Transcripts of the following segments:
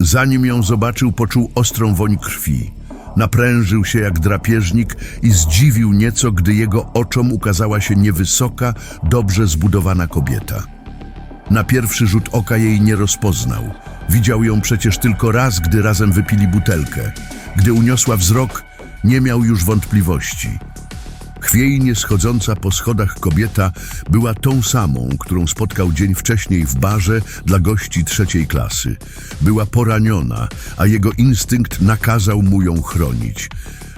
Zanim ją zobaczył, poczuł ostrą woń krwi. Naprężył się jak drapieżnik i zdziwił nieco, gdy jego oczom ukazała się niewysoka, dobrze zbudowana kobieta. Na pierwszy rzut oka jej nie rozpoznał. Widział ją przecież tylko raz, gdy razem wypili butelkę. Gdy uniosła wzrok, nie miał już wątpliwości. Chwiejnie schodząca po schodach kobieta była tą samą, którą spotkał dzień wcześniej w barze dla gości trzeciej klasy. Była poraniona, a jego instynkt nakazał mu ją chronić.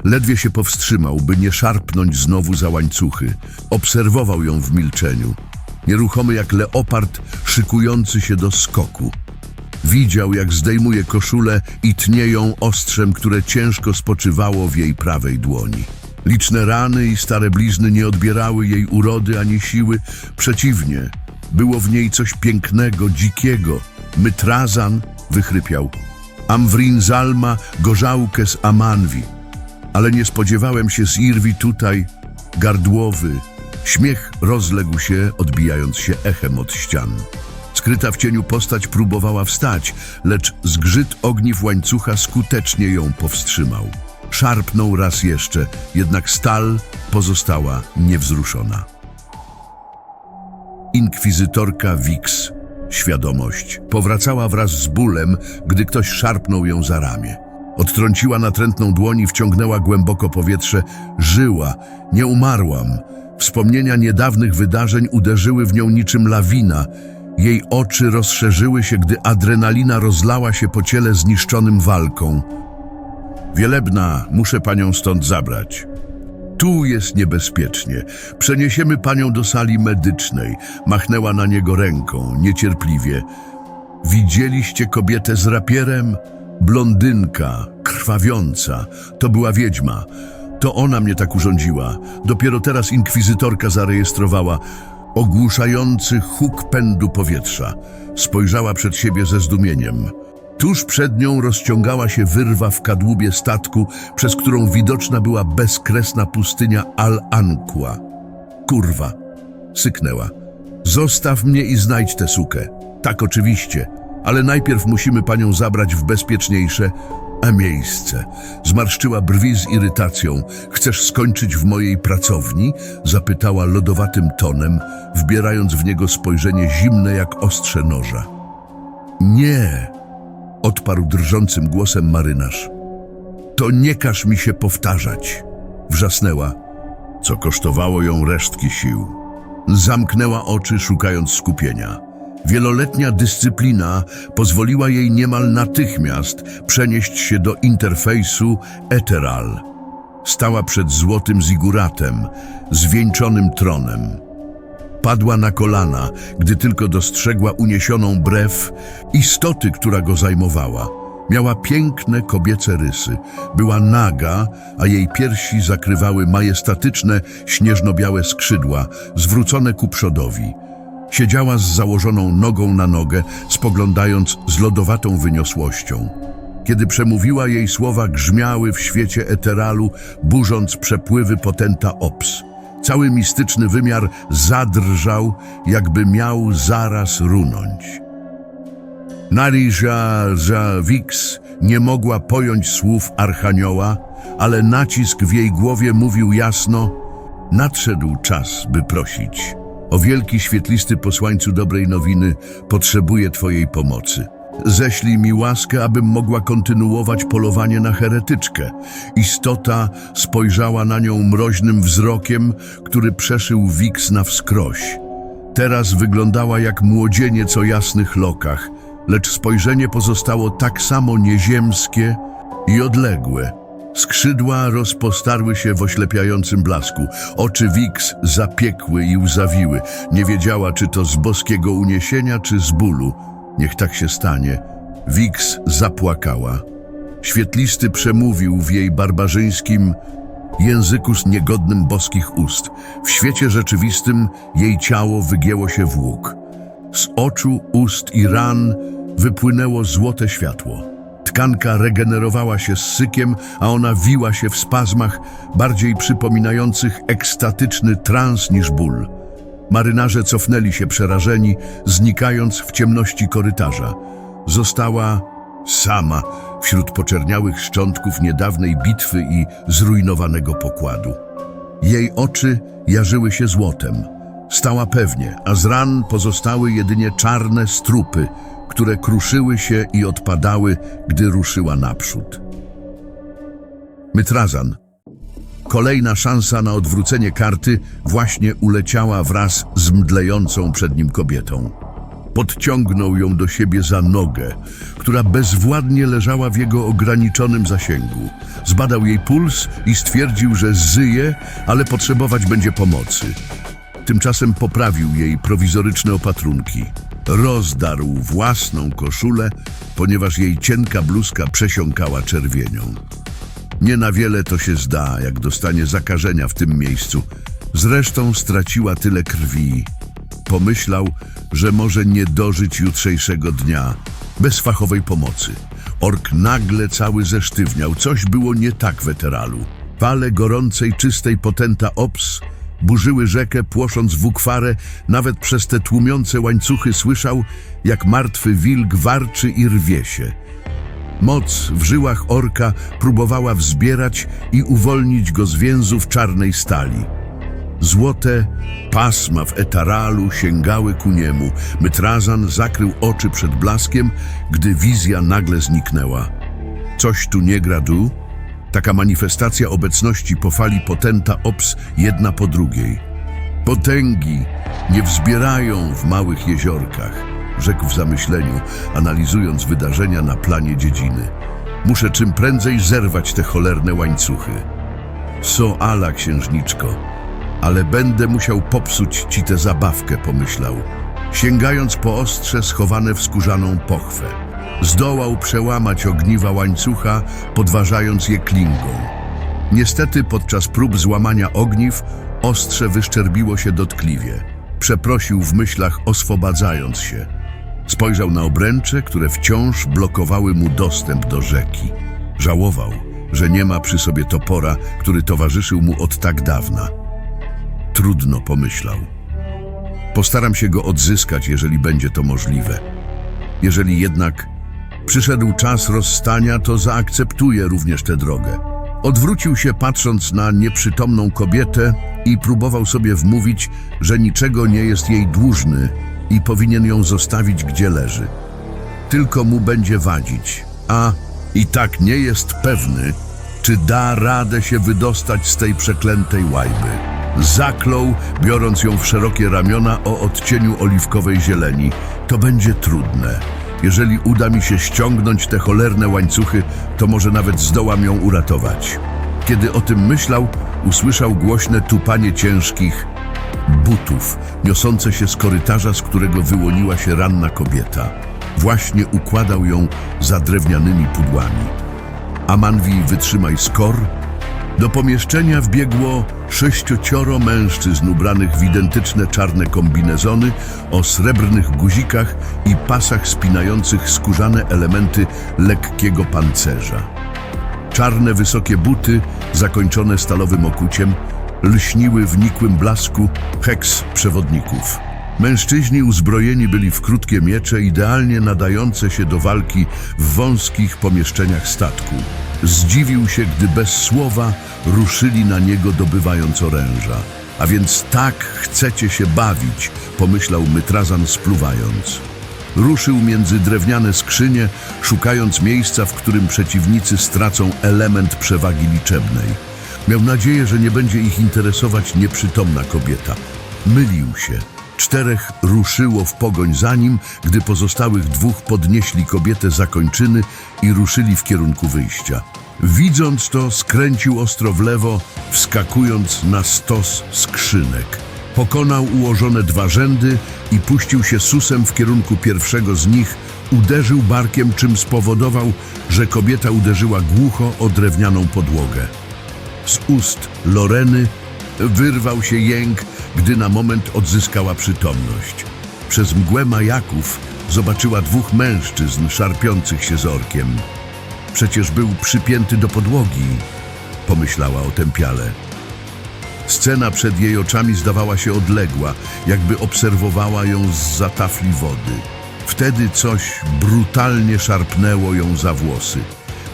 Ledwie się powstrzymał, by nie szarpnąć znowu za łańcuchy. Obserwował ją w milczeniu. Nieruchomy jak leopard szykujący się do skoku. Widział, jak zdejmuje koszulę i tnie ją ostrzem, które ciężko spoczywało w jej prawej dłoni. Liczne rany i stare blizny nie odbierały jej urody ani siły. Przeciwnie, było w niej coś pięknego, dzikiego. Mytrazan wychrypiał. Amwrin Zalma gorzałkę z Amanwi. Ale nie spodziewałem się z Irwi tutaj, gardłowy. Śmiech rozległ się, odbijając się echem od ścian. Skryta w cieniu postać próbowała wstać, lecz zgrzyt ogniw łańcucha skutecznie ją powstrzymał. Szarpnął raz jeszcze, jednak stal pozostała niewzruszona. Inkwizytorka Wix, świadomość, powracała wraz z bólem, gdy ktoś szarpnął ją za ramię. Odtrąciła natrętną dłoń i wciągnęła głęboko powietrze. Żyła, nie umarłam. Wspomnienia niedawnych wydarzeń uderzyły w nią niczym lawina. Jej oczy rozszerzyły się, gdy adrenalina rozlała się po ciele zniszczonym walką. Wielebna, muszę panią stąd zabrać. Tu jest niebezpiecznie. Przeniesiemy panią do sali medycznej. Machnęła na niego ręką, niecierpliwie. Widzieliście kobietę z rapierem? Blondynka, krwawiąca. To była wiedźma. To ona mnie tak urządziła. Dopiero teraz inkwizytorka zarejestrowała ogłuszający huk pędu powietrza. Spojrzała przed siebie ze zdumieniem. Tuż przed nią rozciągała się wyrwa w kadłubie statku, przez którą widoczna była bezkresna pustynia Al-Anqua. Kurwa, syknęła. Zostaw mnie i znajdź tę sukę. Tak, oczywiście, ale najpierw musimy panią zabrać w bezpieczniejsze a miejsce. Zmarszczyła brwi z irytacją. Chcesz skończyć w mojej pracowni? Zapytała lodowatym tonem, wbierając w niego spojrzenie zimne jak ostrze noża. Nie, odparł drżącym głosem marynarz. To nie każ mi się powtarzać, wrzasnęła, co kosztowało ją resztki sił. Zamknęła oczy, szukając skupienia. Wieloletnia dyscyplina pozwoliła jej niemal natychmiast przenieść się do interfejsu Eteral. Stała przed złotym ziguratem, zwieńczonym tronem. Padła na kolana, gdy tylko dostrzegła uniesioną brew istoty, która go zajmowała. Miała piękne kobiece rysy. Była naga, a jej piersi zakrywały majestatyczne, śnieżno-białe skrzydła, zwrócone ku przodowi. Siedziała z założoną nogą na nogę, spoglądając z lodowatą wyniosłością. Kiedy przemówiła, jej słowa grzmiały w świecie eteralu, burząc przepływy potenta Ops. Cały mistyczny wymiar zadrżał, jakby miał zaraz runąć. Narija Wix nie mogła pojąć słów Archanioła, ale nacisk w jej głowie mówił jasno, nadszedł czas, by prosić. O wielki świetlisty posłańcu dobrej nowiny, potrzebuję Twojej pomocy. Ześlij mi łaskę, abym mogła kontynuować polowanie na heretyczkę. Istota spojrzała na nią mroźnym wzrokiem, który przeszył Wix na wskroś. Teraz wyglądała jak młodzieniec o jasnych lokach, lecz spojrzenie pozostało tak samo nieziemskie i odległe. Skrzydła rozpostarły się w oślepiającym blasku. Oczy Wix zapiekły i łzawiły. Nie wiedziała, czy to z boskiego uniesienia, czy z bólu. Niech tak się stanie. Wix zapłakała. Świetlisty przemówił w jej barbarzyńskim języku z niegodnym boskich ust. W świecie rzeczywistym jej ciało wygięło się w łuk. Z oczu, ust i ran wypłynęło złote światło. Tkanka regenerowała się z sykiem, a ona wiła się w spazmach bardziej przypominających ekstatyczny trans niż ból. Marynarze cofnęli się przerażeni, znikając w ciemności korytarza. Została sama wśród poczerniałych szczątków niedawnej bitwy i zrujnowanego pokładu. Jej oczy jarzyły się złotem. Stała pewnie, a z ran pozostały jedynie czarne strupy, które kruszyły się i odpadały, gdy ruszyła naprzód. Mytrazan. Kolejna szansa na odwrócenie karty właśnie uleciała wraz z mdlejącą przed nim kobietą. Podciągnął ją do siebie za nogę, która bezwładnie leżała w jego ograniczonym zasięgu. Zbadał jej puls i stwierdził, że zyje, ale potrzebować będzie pomocy. Tymczasem poprawił jej prowizoryczne opatrunki. Rozdarł własną koszulę, ponieważ jej cienka bluzka przesiąkała czerwienią. Nie na wiele to się zda, jak dostanie zakażenia w tym miejscu. Zresztą straciła tyle krwi. Pomyślał, że może nie dożyć jutrzejszego dnia bez fachowej pomocy. Ork nagle cały zesztywniał. Coś było nie tak w Eteralu. Fale gorącej, czystej potenta Ops burzyły rzekę, płosząc wukwarę. Nawet przez te tłumiące łańcuchy słyszał, jak martwy wilk warczy i rwie się. Moc w żyłach orka próbowała wzbierać i uwolnić go z więzów czarnej stali. Złote pasma w etaralu sięgały ku niemu. Mytrazan zakrył oczy przed blaskiem, gdy wizja nagle zniknęła. Coś tu nie gra du? Taka manifestacja obecności po fali potenta ops jedna po drugiej. Potęgi nie wzbierają w małych jeziorkach, rzekł w zamyśleniu, analizując wydarzenia na planie dziedziny. Muszę czym prędzej zerwać te cholerne łańcuchy. So ala, księżniczko, ale będę musiał popsuć ci tę zabawkę, pomyślał, sięgając po ostrze schowane w skórzaną pochwę. Zdołał przełamać ogniwa łańcucha, podważając je klingą. Niestety podczas prób złamania ogniw ostrze wyszczerbiło się dotkliwie. Przeprosił w myślach, oswobadzając się. Spojrzał na obręcze, które wciąż blokowały mu dostęp do rzeki. Żałował, że nie ma przy sobie topora, który towarzyszył mu od tak dawna. Trudno, pomyślał. Postaram się go odzyskać, jeżeli będzie to możliwe. Jeżeli jednak przyszedł czas rozstania, to zaakceptuję również tę drogę. Odwrócił się patrząc na nieprzytomną kobietę i próbował sobie wmówić, że niczego nie jest jej dłużny i powinien ją zostawić gdzie leży. Tylko mu będzie wadzić, a i tak nie jest pewny, czy da radę się wydostać z tej przeklętej łajby. Zaklął, biorąc ją w szerokie ramiona o odcieniu oliwkowej zieleni. To będzie trudne. Jeżeli uda mi się ściągnąć te cholerne łańcuchy, to może nawet zdołam ją uratować. Kiedy o tym myślał, usłyszał głośne tupanie ciężkich butów, niosące się z korytarza, z którego wyłoniła się ranna kobieta. Właśnie układał ją za drewnianymi pudłami. Amanwi, wytrzymaj skor. Do pomieszczenia wbiegło sześciocioro mężczyzn ubranych w identyczne czarne kombinezony o srebrnych guzikach i pasach spinających skórzane elementy lekkiego pancerza. Czarne, wysokie buty, zakończone stalowym okuciem, lśniły w nikłym blasku heks przewodników. Mężczyźni uzbrojeni byli w krótkie miecze, idealnie nadające się do walki w wąskich pomieszczeniach statku. Zdziwił się, gdy bez słowa ruszyli na niego, dobywając oręża. A więc tak chcecie się bawić, pomyślał Mytrazan spluwając. Ruszył między drewniane skrzynie, szukając miejsca, w którym przeciwnicy stracą element przewagi liczebnej. Miał nadzieję, że nie będzie ich interesować nieprzytomna kobieta. Mylił się. Czterech ruszyło w pogoń za nim, gdy pozostałych dwóch podnieśli kobietę za kończyny i ruszyli w kierunku wyjścia. Widząc to, skręcił ostro w lewo, wskakując na stos skrzynek. Pokonał ułożone dwa rzędy i puścił się susem w kierunku pierwszego z nich, uderzył barkiem, czym spowodował, że kobieta uderzyła głucho o drewnianą podłogę. Z ust Loreny wyrwał się jęk, gdy na moment odzyskała przytomność. Przez mgłę majaków zobaczyła dwóch mężczyzn szarpiących się z orkiem. Przecież był przypięty do podłogi, pomyślała otępiale. Scena przed jej oczami zdawała się odległa, jakby obserwowała ją z tafli wody. Wtedy coś brutalnie szarpnęło ją za włosy.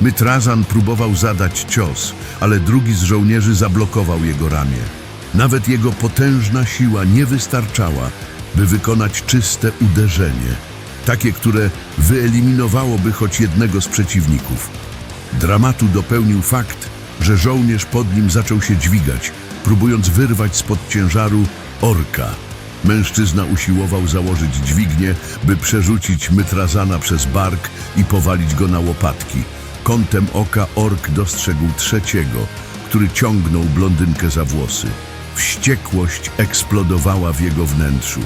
Mytrazan próbował zadać cios, ale drugi z żołnierzy zablokował jego ramię. Nawet jego potężna siła nie wystarczała, by wykonać czyste uderzenie, takie, które wyeliminowałoby choć jednego z przeciwników. Dramatu dopełnił fakt, że żołnierz pod nim zaczął się dźwigać, próbując wyrwać spod ciężaru orka. Mężczyzna usiłował założyć dźwignię, by przerzucić Mytrazana przez bark i powalić go na łopatki. Kątem oka ork dostrzegł trzeciego, który ciągnął blondynkę za włosy. Wściekłość eksplodowała w jego wnętrzu.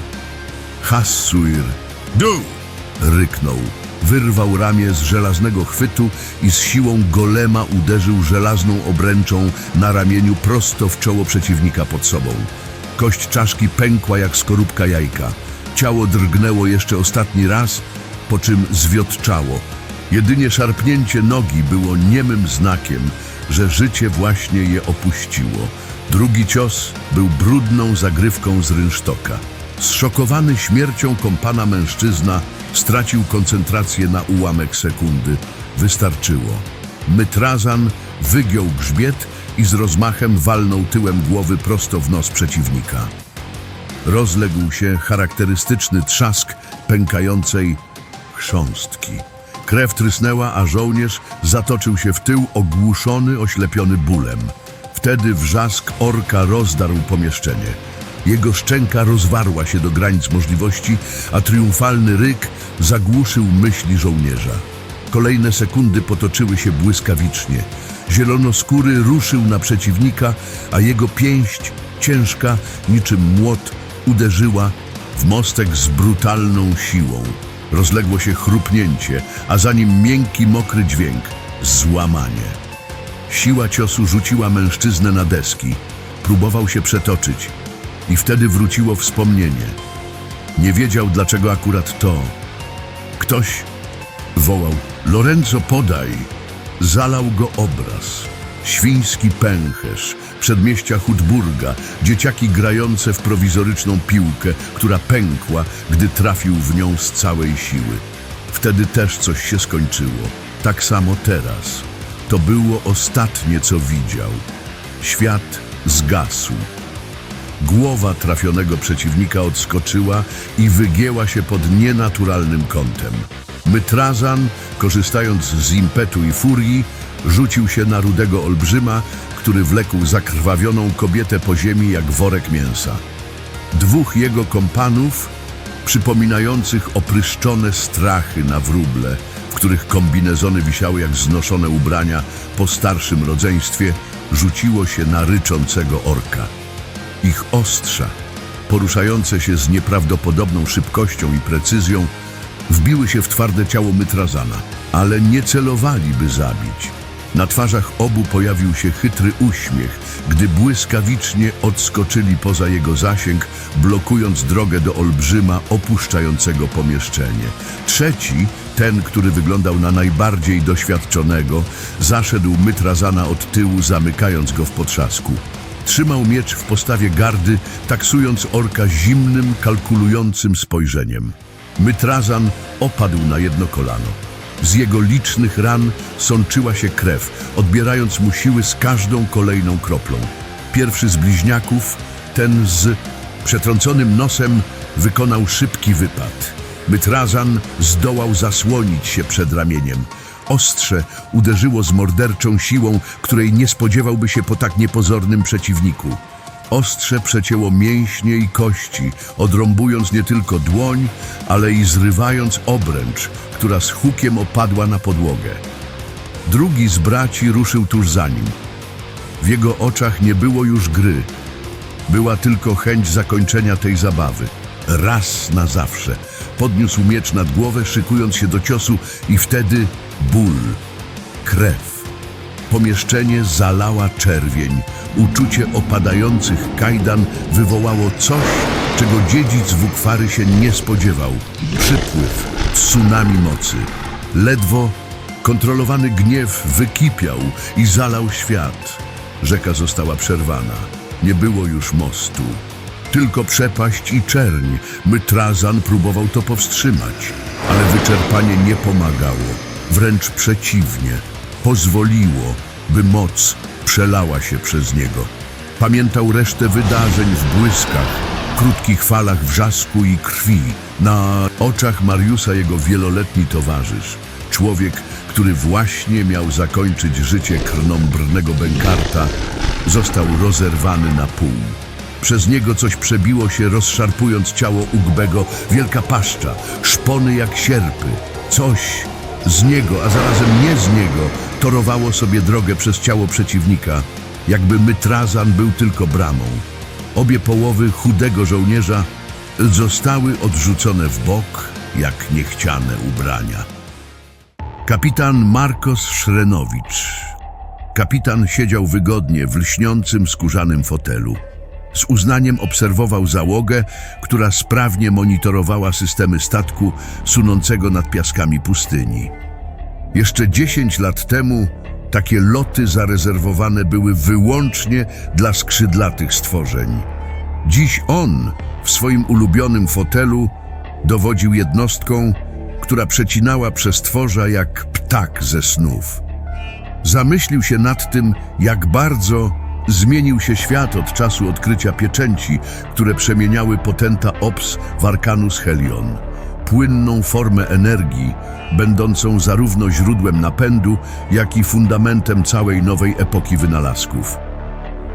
Hassuir, du! ryknął. Wyrwał ramię z żelaznego chwytu i z siłą golema uderzył żelazną obręczą na ramieniu prosto w czoło przeciwnika pod sobą. Kość czaszki pękła jak skorupka jajka. Ciało drgnęło jeszcze ostatni raz, po czym zwiotczało. Jedynie szarpnięcie nogi było niemym znakiem, że życie właśnie je opuściło. Drugi cios był brudną zagrywką z rynsztoka. Zszokowany śmiercią kompana mężczyzna stracił koncentrację na ułamek sekundy. Wystarczyło. Mytrazan wygiął grzbiet i z rozmachem walnął tyłem głowy prosto w nos przeciwnika. Rozległ się charakterystyczny trzask pękającej chrząstki. Krew trysnęła, a żołnierz zatoczył się w tył, ogłuszony, oślepiony bólem. Wtedy wrzask orka rozdarł pomieszczenie. Jego szczęka rozwarła się do granic możliwości, a triumfalny ryk zagłuszył myśli żołnierza. Kolejne sekundy potoczyły się błyskawicznie. Zielonoskóry ruszył na przeciwnika, a jego pięść, ciężka niczym młot, uderzyła w mostek z brutalną siłą. Rozległo się chrupnięcie, a za nim miękki, mokry dźwięk złamanie. Siła ciosu rzuciła mężczyznę na deski. Próbował się przetoczyć i wtedy wróciło wspomnienie. Nie wiedział, dlaczego akurat to. Ktoś wołał: Lorenzo, podaj! Zalał go obraz. Świński pęcherz, przedmieścia Hutburga, dzieciaki grające w prowizoryczną piłkę, która pękła, gdy trafił w nią z całej siły. Wtedy też coś się skończyło. Tak samo teraz. To było ostatnie, co widział. Świat zgasł. Głowa trafionego przeciwnika odskoczyła i wygięła się pod nienaturalnym kątem. Mytrazan, korzystając z impetu i furii, rzucił się na rudego olbrzyma, który wlekł zakrwawioną kobietę po ziemi jak worek mięsa. Dwóch jego kompanów, przypominających opryszczone strachy na wróble, w których kombinezony wisiały jak znoszone ubrania po starszym rodzeństwie, rzuciło się na ryczącego orka. Ich ostrza, poruszające się z nieprawdopodobną szybkością i precyzją, wbiły się w twarde ciało Mytrazana, ale nie celowali, by zabić. Na twarzach obu pojawił się chytry uśmiech, gdy błyskawicznie odskoczyli poza jego zasięg, blokując drogę do olbrzyma opuszczającego pomieszczenie. Trzeci, ten, który wyglądał na najbardziej doświadczonego, zaszedł Mytrazana od tyłu, zamykając go w potrzasku. Trzymał miecz w postawie gardy, taksując orka zimnym, kalkulującym spojrzeniem. Mytrazan opadł na jedno kolano. Z jego licznych ran sączyła się krew, odbierając mu siły z każdą kolejną kroplą. Pierwszy z bliźniaków, ten z przetrąconym nosem, wykonał szybki wypad. Mytrazan zdołał zasłonić się przed ramieniem. Ostrze uderzyło z morderczą siłą, której nie spodziewałby się po tak niepozornym przeciwniku. Ostrze przecięło mięśnie i kości, odrąbując nie tylko dłoń, ale i zrywając obręcz, która z hukiem opadła na podłogę. Drugi z braci ruszył tuż za nim. W jego oczach nie było już gry. Była tylko chęć zakończenia tej zabawy. Raz na zawsze. Podniósł miecz nad głowę, szykując się do ciosu i wtedy ból, krew. Pomieszczenie zalała czerwień. Uczucie opadających kajdan wywołało coś, czego dziedzic Wukwary się nie spodziewał. Przypływ, tsunami mocy. Ledwo kontrolowany gniew wykipiał i zalał świat. Rzeka została przerwana. Nie było już mostu. Tylko przepaść i czerń. Mytrazan próbował to powstrzymać, ale wyczerpanie nie pomagało. Wręcz przeciwnie. Pozwoliło, by moc przelała się przez niego. Pamiętał resztę wydarzeń w błyskach, krótkich falach wrzasku i krwi. Na oczach Mariusa jego wieloletni towarzysz. Człowiek, który właśnie miał zakończyć życie krnąbrnego bękarta, został rozerwany na pół. Przez niego coś przebiło się, rozszarpując ciało Ugbego, wielka paszcza, szpony jak sierpy. Coś z niego, a zarazem nie z niego, torowało sobie drogę przez ciało przeciwnika, jakby Mytrazan był tylko bramą. Obie połowy chudego żołnierza zostały odrzucone w bok, jak niechciane ubrania. Kapitan Markos Szrenowicz. Kapitan siedział wygodnie w lśniącym skórzanym fotelu. Z uznaniem obserwował załogę, która sprawnie monitorowała systemy statku sunącego nad piaskami pustyni. Jeszcze 10 lat temu takie loty zarezerwowane były wyłącznie dla skrzydlatych stworzeń. Dziś on w swoim ulubionym fotelu dowodził jednostką, która przecinała przestworza jak ptak ze snów. Zamyślił się nad tym, jak bardzo zmienił się świat od czasu odkrycia pieczęci, które przemieniały potenta Ops w Arcanus Helion. Płynną formę energii, będącą zarówno źródłem napędu, jak i fundamentem całej nowej epoki wynalazków.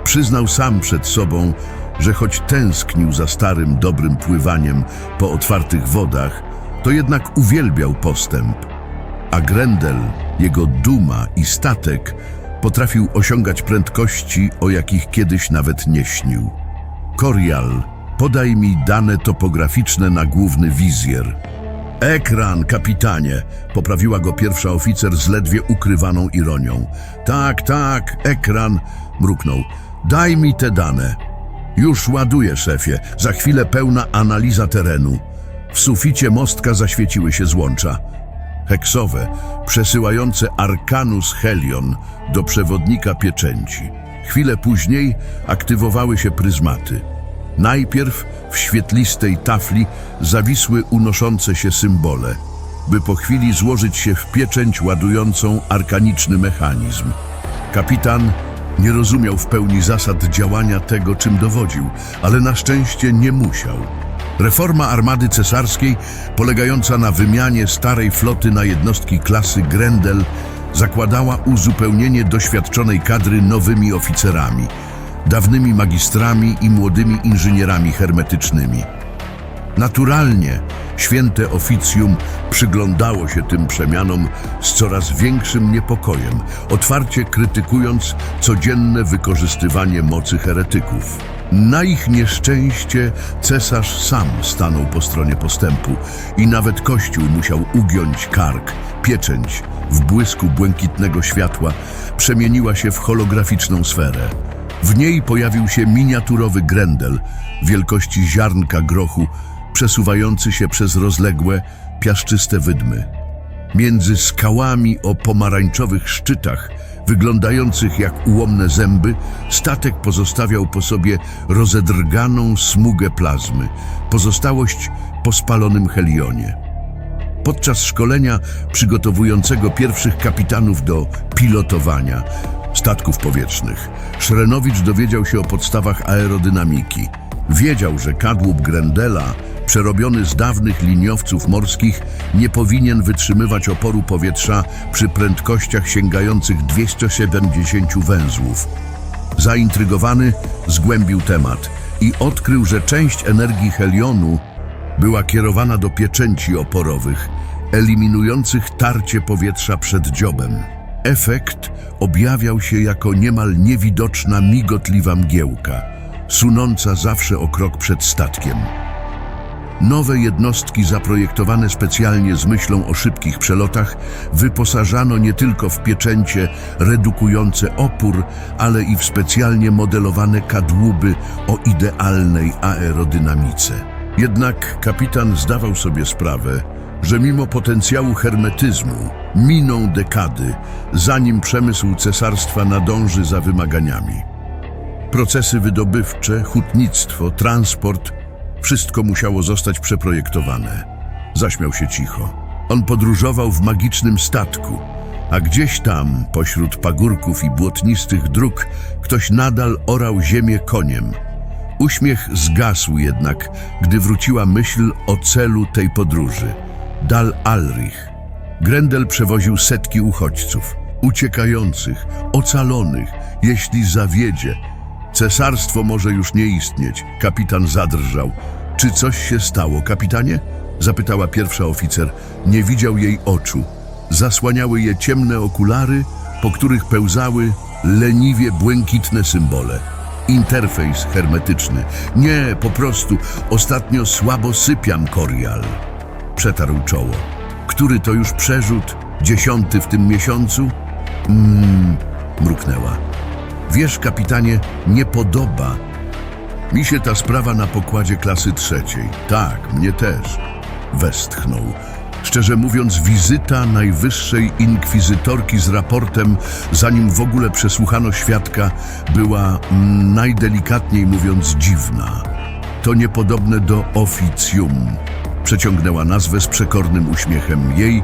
Przyznał sam przed sobą, że choć tęsknił za starym, dobrym pływaniem po otwartych wodach, to jednak uwielbiał postęp. A Grendel, jego duma i statek, potrafił osiągać prędkości, o jakich kiedyś nawet nie śnił. Korial, podaj mi dane topograficzne na główny wizjer. Ekran, kapitanie, poprawiła go pierwsza oficer z ledwie ukrywaną ironią. Tak, tak, ekran, mruknął. Daj mi te dane. Już ładuję, szefie. Za chwilę pełna analiza terenu. W suficie mostka zaświeciły się złącza. Heksowe, przesyłające Arcanus Helion do przewodnika pieczęci. Chwilę później aktywowały się pryzmaty. Najpierw w świetlistej tafli zawisły unoszące się symbole, by po chwili złożyć się w pieczęć ładującą arkaniczny mechanizm. Kapitan nie rozumiał w pełni zasad działania tego, czym dowodził, ale na szczęście nie musiał. Reforma armady cesarskiej, polegająca na wymianie starej floty na jednostki klasy Grendel, zakładała uzupełnienie doświadczonej kadry nowymi oficerami, dawnymi magistrami i młodymi inżynierami hermetycznymi. Naturalnie święte oficjum przyglądało się tym przemianom z coraz większym niepokojem, otwarcie krytykując codzienne wykorzystywanie mocy heretyków. Na ich nieszczęście cesarz sam stanął po stronie postępu i nawet Kościół musiał ugiąć kark. Pieczęć w błysku błękitnego światła przemieniła się w holograficzną sferę. W niej pojawił się miniaturowy grendel wielkości ziarnka grochu, przesuwający się przez rozległe, piaszczyste wydmy. Między skałami o pomarańczowych szczytach, wyglądających jak ułomne zęby, statek pozostawiał po sobie rozedrganą smugę plazmy, pozostałość po spalonym helionie. Podczas szkolenia przygotowującego pierwszych kapitanów do pilotowania statków powietrznych, Szrenowicz dowiedział się o podstawach aerodynamiki. Wiedział, że kadłub Grendela, przerobiony z dawnych liniowców morskich, nie powinien wytrzymywać oporu powietrza przy prędkościach sięgających 270 węzłów. Zaintrygowany zgłębił temat i odkrył, że część energii helionu była kierowana do pieczęci oporowych, eliminujących tarcie powietrza przed dziobem. Efekt objawiał się jako niemal niewidoczna, migotliwa mgiełka, sunąca zawsze o krok przed statkiem. Nowe jednostki zaprojektowane specjalnie z myślą o szybkich przelotach wyposażano nie tylko w pieczęcie redukujące opór, ale i w specjalnie modelowane kadłuby o idealnej aerodynamice. Jednak kapitan zdawał sobie sprawę, że mimo potencjału hermetyzmu miną dekady, zanim przemysł cesarstwa nadąży za wymaganiami. Procesy wydobywcze, hutnictwo, transport wszystko musiało zostać przeprojektowane. Zaśmiał się cicho. On podróżował w magicznym statku, a gdzieś tam, pośród pagórków i błotnistych dróg, ktoś nadal orał ziemię koniem. Uśmiech zgasł jednak, gdy wróciła myśl o celu tej podróży. Dal Alrich. Grendel przewoził setki uchodźców, uciekających, ocalonych, jeśli zawiedzie. Cesarstwo może już nie istnieć. Kapitan zadrżał. Czy coś się stało, kapitanie? Zapytała pierwsza oficer. Nie widział jej oczu. Zasłaniały je ciemne okulary, po których pełzały leniwie błękitne symbole. Interfejs hermetyczny. Nie, po prostu ostatnio słabo sypiam Korial. Przetarł czoło. Który to już przerzut? Dziesiąty w tym miesiącu? Mmm, mruknęła. Wiesz, kapitanie, nie podoba. Mi się ta sprawa na pokładzie klasy trzeciej. Tak, mnie też. Westchnął. Szczerze mówiąc, wizyta najwyższej inkwizytorki z raportem, zanim w ogóle przesłuchano świadka, była mm, najdelikatniej mówiąc dziwna. To niepodobne do oficjum. Przeciągnęła nazwę z przekornym uśmiechem. Jej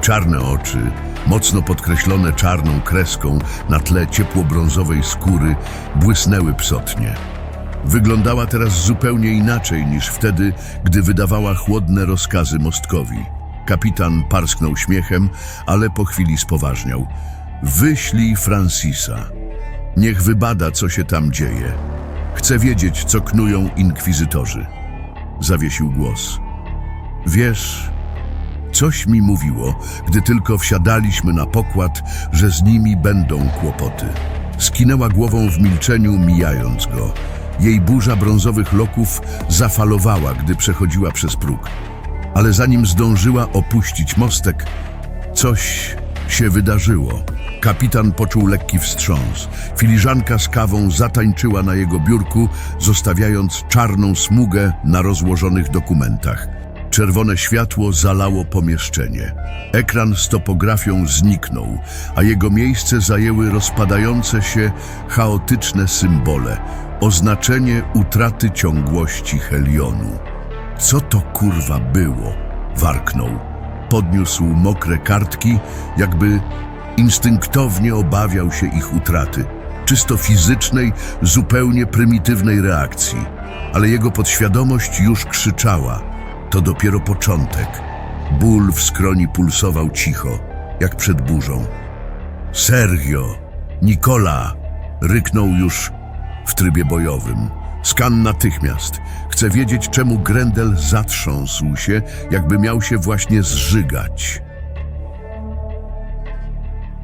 Czarne oczy, mocno podkreślone czarną kreską na tle ciepło-brązowej skóry, błysnęły psotnie. Wyglądała teraz zupełnie inaczej niż wtedy, gdy wydawała chłodne rozkazy mostkowi. Kapitan parsknął śmiechem, ale po chwili spoważniał. Wyślij Francisa. Niech wybada, co się tam dzieje. Chcę wiedzieć, co knują inkwizytorzy. Zawiesił głos. Wiesz, Coś mi mówiło, gdy tylko wsiadaliśmy na pokład, że z nimi będą kłopoty. Skinęła głową w milczeniu, mijając go. Jej burza brązowych loków zafalowała, gdy przechodziła przez próg. Ale zanim zdążyła opuścić mostek, coś się wydarzyło. Kapitan poczuł lekki wstrząs. Filiżanka z kawą zatańczyła na jego biurku, zostawiając czarną smugę na rozłożonych dokumentach. Czerwone światło zalało pomieszczenie. Ekran z topografią zniknął, a jego miejsce zajęły rozpadające się, chaotyczne symbole, oznaczenie utraty ciągłości Helionu. Co to kurwa było? Warknął. Podniósł mokre kartki, jakby instynktownie obawiał się ich utraty. Czysto fizycznej, zupełnie prymitywnej reakcji. Ale jego podświadomość już krzyczała. To dopiero początek. Ból w skroni pulsował cicho, jak przed burzą. Sergio! Nikola! Ryknął już w trybie bojowym. Skan natychmiast. Chcę wiedzieć, czemu Grendel zatrząsł się, jakby miał się właśnie zżygać.